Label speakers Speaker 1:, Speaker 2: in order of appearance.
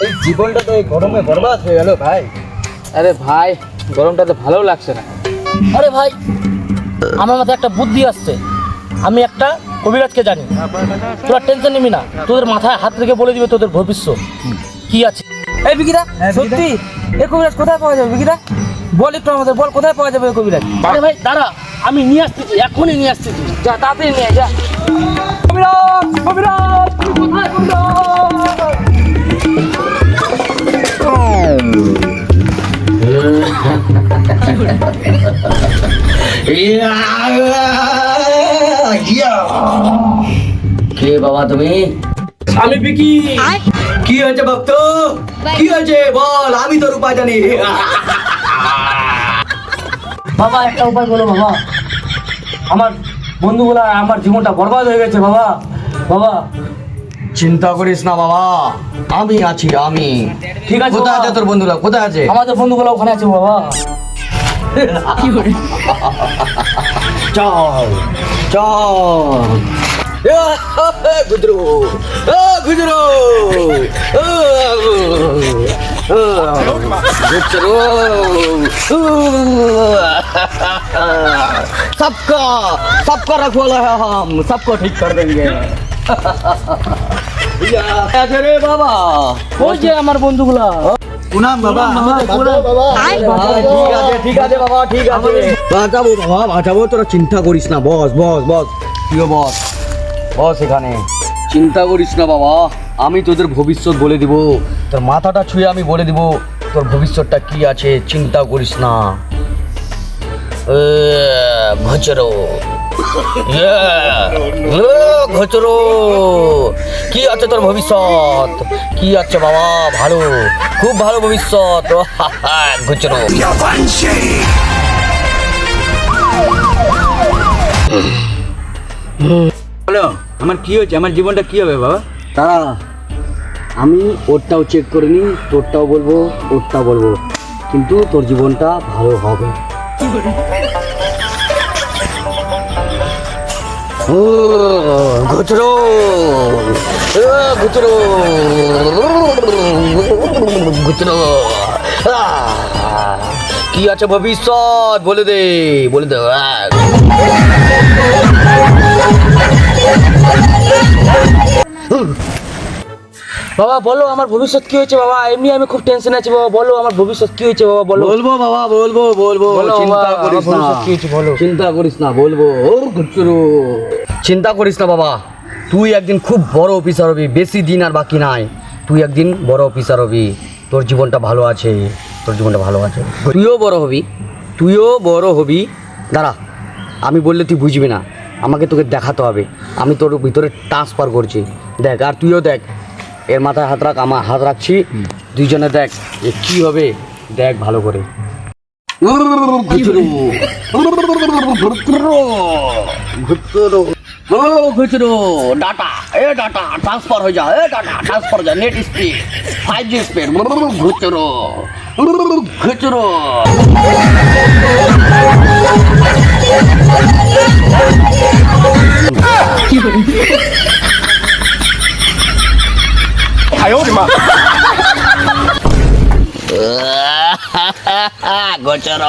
Speaker 1: এই জীবনটা তো এই গরমে বরবাদ হয়ে গেল ভাই।
Speaker 2: আরে ভাই গরমটা তো ভালো লাগছে না।
Speaker 3: আরে ভাই আমার মাথায় একটা বুদ্ধি আসছে। আমি একটা কবিরাজকে জানি। তোরা টেনশন নিবি না। তোদের মাথায় হাত রেখে বলে দিবে তোদের ভবিষ্যৎ। কি আছে? এই বিকিরা সত্যি? এ কবিরাজ কোথায় পাওয়া যাবে বিকিরা বল একটু আমাদের বল কোথায় পাওয়া যাবে এ কবিরাজ? আরে ভাই দাঁড়া আমি নিয়ে আসতেছি এখনই নিয়ে আসতেছি যা তাড়াতাড়ি নিয়ে আয়, যা। কবিরাজ কবিরাজ! কোথায় কবিরাজ?
Speaker 1: কে বাবা তুমি?
Speaker 3: আমি বিকি।
Speaker 1: কি হয়েছে ভক্ত? কি হয়েছে? বল আমি তোর উপায় জানি।
Speaker 3: বাবা একটা উপায় বলো বাবা। আমার বন্ধুগুলা আমার জীবনটা বরবাদ হয়ে গেছে বাবা। বাবা।
Speaker 1: চিন্তা করিস না বাবা। আমি আছি আমি।
Speaker 3: ঠিক আছে
Speaker 1: কোথায় আছে তোর বন্ধুরা? কোথায় আছে?
Speaker 3: আমাদের বন্ধুগুলো ওখানে আছে বাবা।
Speaker 1: চল চল গুজরো গুজরো सबका सबका रखवाला है हम सबको ठीक कर देंगे আছে রে বাবা
Speaker 3: ওই যে আমার বন্ধুগুলা
Speaker 1: প্রণাম বাবা। ঠিক আছে ঠিক আছে বাবা ঠিক আছে। বাঁচাবো বাবা বাঁচাবো তোরা চিন্তা করিস না বস বস বস। প্রিয় বস? বস এখানে। চিন্তা করিস না বাবা। আমি তোদের ভবিষ্যৎ বলে দিব। তোর মাথাটা ছুঁয়ে আমি বলে দিব তোর ভবিষ্যৎটা কি আছে চিন্তা করিস না। ঘচরো। ঘচরো। কি আছে তোর ভবিষ্যৎ? কি আছে বাবা? ভালো। খুব ভালো ভবিষ্যৎ।
Speaker 2: বলো আমার কি হয়েছে? আমার জীবনটা কি হবে বাবা?
Speaker 1: তারা আমি ওরটাও চেক করে নিই তোরটাও বলব ওরটাও বলব। কিন্তু তোর জীবনটা ভালো হবে। ঘুচরো ঘুচরো ঘুচরো কি আছে ভবিষ্যৎ? বলে দে বলে দে
Speaker 3: বাবা বলো আমার ভবিষ্যৎ কি হয়েছে বাবা? এমনি আমি খুব টেনশন আছি বাবা। বলো আমার ভবিষ্যৎ কি হয়েছে বাবা বলো।
Speaker 1: বলব বাবা বলব বলব।
Speaker 3: বলো
Speaker 1: চিন্তা করিস না।
Speaker 3: কি হয়েছে বলো।
Speaker 1: চিন্তা করিস না বলব। ও গুচ্ছুরু চিন্তা করিস না বাবা। তুই একদিন খুব বড় অফিসার হবি বেশি দিন আর বাকি নাই। তুই একদিন বড় অফিসার হবি। তোর জীবনটা ভালো আছে তোর জীবনটা ভালো আছে। তুইও বড় হবি তুইও বড় হবি। দাঁড়া আমি বললে তুই বুঝবি না। আমাকে তোকে দেখাতে হবে। আমি তোর ভিতরে ট্রান্সফার করছি। দেখ আর তুইও দেখ। এর মাথায় হাত রাখ আমার হাত রাখছি। দুইজনে দেখ যে কী হবে। দেখ ভালো করে। ও খুচরো ডাটা এ ডাটা ট্রান্সফার হয়ে যা, এ ডাটা ট্রান্সফার যা net speed five G speed খুচরো খুচরো গোচর।